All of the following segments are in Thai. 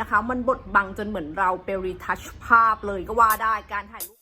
นะคะ มันบดบังจนเหมือนเราไปรีทัชภาพเลยก็ว่าได้การถ่ายรูป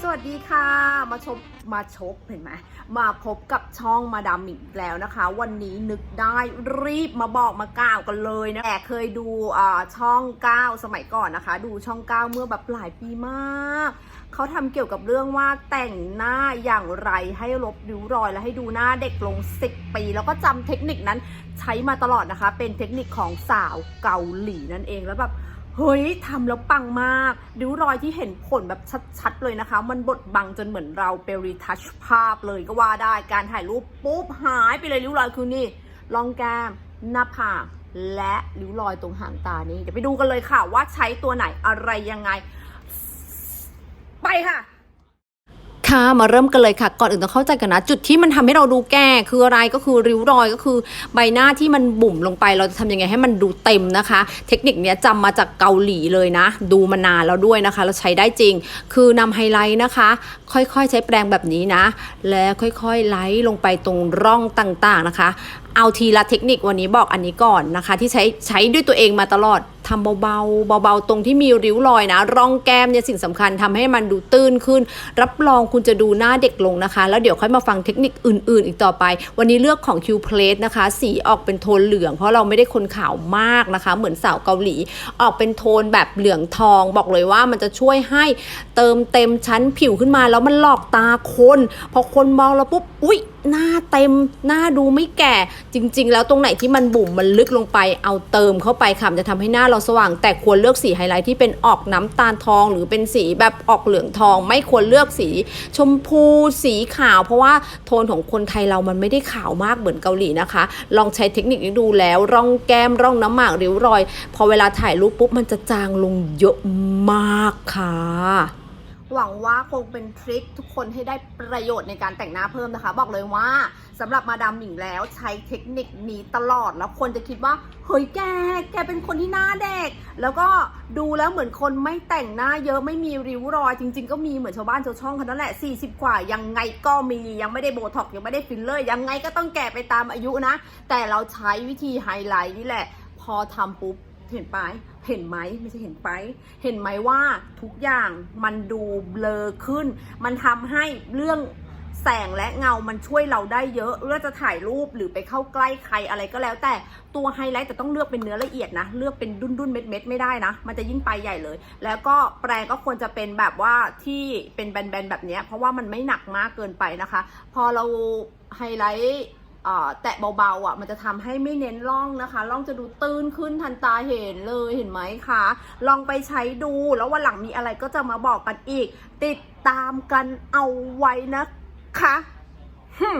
สวัสดีค่ะมาชมมาชบเห็นไหมมาพบกับช่องมาดามอีกแล้วนะคะ วันนี้นึกได้รีบมาบอกมากล่าวกันเลยนะแต่เคยดูอ่าช่อง 9 สมัยก่อนนะคะ ดูช่อง 9 เมื่อแบบหลายปีมาก เขาทำเกี่ยวกับเรื่องว่าแต่งหน้าอย่างไรให้ลบริ้วรอย และให้ดูหน้าเด็กลง 10 ปี แล้วก็จำเทคนิคนั้นใช้มาตลอดนะคะ เป็นเทคนิคของสาวเกาหลีนั่นเองแล้วแบบเฮ้ยทำแล้วปังมากริ้วรอยที่เห็นผลแบบชัดๆเลยนะคะ มันบดบังจนเหมือนเราไปรีทัชภาพเลยก็ว่าได้การถ่ายรูปปุ๊บหายไปเลยริ้วรอยคือนี่รองแก้มหน้าผากและริ้วรอยตรงหางตานี่เดี๋ยวไปดูกันเลยค่ะว่าใช้ตัวไหนอะไรยังไง ไปค่ะค่ะมาเริ่มกันเลยค่ะ ก่อนอื่นต้องเข้าใจกันนะ จุดที่มันทำให้เราดูแก่คืออะไรก็คือริ้วรอยก็คือ ใบหน้าที่มันบุ่มลงไป เราจะทำยังไงให้มันดูเต็มนะคะ เทคนิคนี้ยจำมาจากเกาหลีเลยนะ ดูมานานแล้วด้วยนะคะ เราใช้ได้จริง คือนำไฮไลท์นะคะ ค่อยๆ ใช้แปรงแบบนี้นะ แล้วค่อยๆไล่ลงไปตรงร่องต่างๆนะคะ เอาทีละเทคนิควันนี้บอกอันนี้ก่อนนะคะ ที่ใช้ใช้ด้วยตัวเองมาตลอดทำเบาๆเบาๆตรงที่มีริ้วรอยนะ ร่องแก้มเนี่ยสิ่งสำคัญทำให้มันดูตื้นขึ้น รับรองคุณจะดูหน้าเด็กลงนะคะ แล้วเดี๋ยวค่อยมาฟังเทคนิคอื่น ๆ อีกต่อไป วันนี้เลือกของ Q Plate นะคะ สีออกเป็นโทนเหลือง เพราะเราไม่ได้คนขาวมากนะคะ เหมือนสาวเกาหลี ออกเป็นโทนแบบเหลืองทอง บอกเลยว่ามันจะช่วยให้เติมเต็มชั้นผิวขึ้นมา แล้วมันหลอกตาคนพอคนมองแล้วปุ๊บอุ๊ย หน้าเต็มหน้าดูไม่แก่ จริง ๆ แล้วตรงไหนที่มันบุ๋มมันลึกลงไปเอาเติมเข้าไปค่ะจะทำให้หน้าเราสว่าง แต่ควรเลือกสีไฮไลท์ที่เป็นออกน้ำตาลทอง หรือเป็นสีแบบออกเหลืองทอง ไม่ควรเลือกสีชมพูสีขาว เพราะว่าโทนของคนไทยเรามันไม่ได้ขาวมากเหมือนเกาหลีนะคะ ลองใช้เทคนิคนี้ดูแล้ว ร่องแก้มร่องน้ำหมากริ้วรอย พอเวลาถ่ายรูปปุ๊บมันจะจางลงเยอะมากค่ะ หวังว่าคงเป็นทริคทุกคนให้ได้ประโยชน์ในการแต่งหน้าเพิ่มนะคะ บอกเลยว่าสำหรับมาดามหมิงแล้วใช้เทคนิคนี้ตลอดแล้วคนจะคิดว่าเฮ้ยแกแกเป็นคนที่หน้าเด็ก แล้วก็ดูแล้วเหมือนคนไม่แต่งหน้าเยอะไม่มีริ้วรอย จริง ๆ ก็มีเหมือนชาวบ้านชาวช่องเขานั่นแหละ 40 กว่า ยังไงก็มียังไม่ได้โบท็อกซ์ยังไม่ได้ฟิลเลอร์ยังไงก็ต้องแก่ไปตามอายุนะ แต่เราใช้วิธีไฮไลท์นี่แหละ พอทำปุ๊บ เห็นไปเห็นไหมไม่ใช่เห็นไป เห็นไหมว่าทุกอย่างมันดูเบลอขึ้น มันทำให้เรื่องแสงและเงา มันช่วยเราได้เยอะเรื่องจะถ่ายรูปหรือไปเข้าใกล้ใครอะไรก็แล้ว แต่ตัวไฮไลท์แต่ต้องเลือกเป็นเนื้อละเอียดนะ เลือกเป็นดุนดุนเม็ดเม็ดไม่ได้นะ มันจะยิ่งไปใหญ่เลย แล้วก็แปรงก็ควรจะเป็นแบบว่าที่เป็นแบนๆแบบเนี้ยเพราะว่ามันไม่หนักมากเกินไปนะคะ พอเราไฮไลท์ แตะเบาๆอะมันจะทำให้ไม่เน้นร่องนะคะร่องจะดูตื้นขึ้นทันตาเห็นเลยเห็นไหมคะลองไปใช้ดูแล้ววันหลังมีอะไรก็จะมาบอกกันอีก ติดตามกันเอาไว้นะคะหึ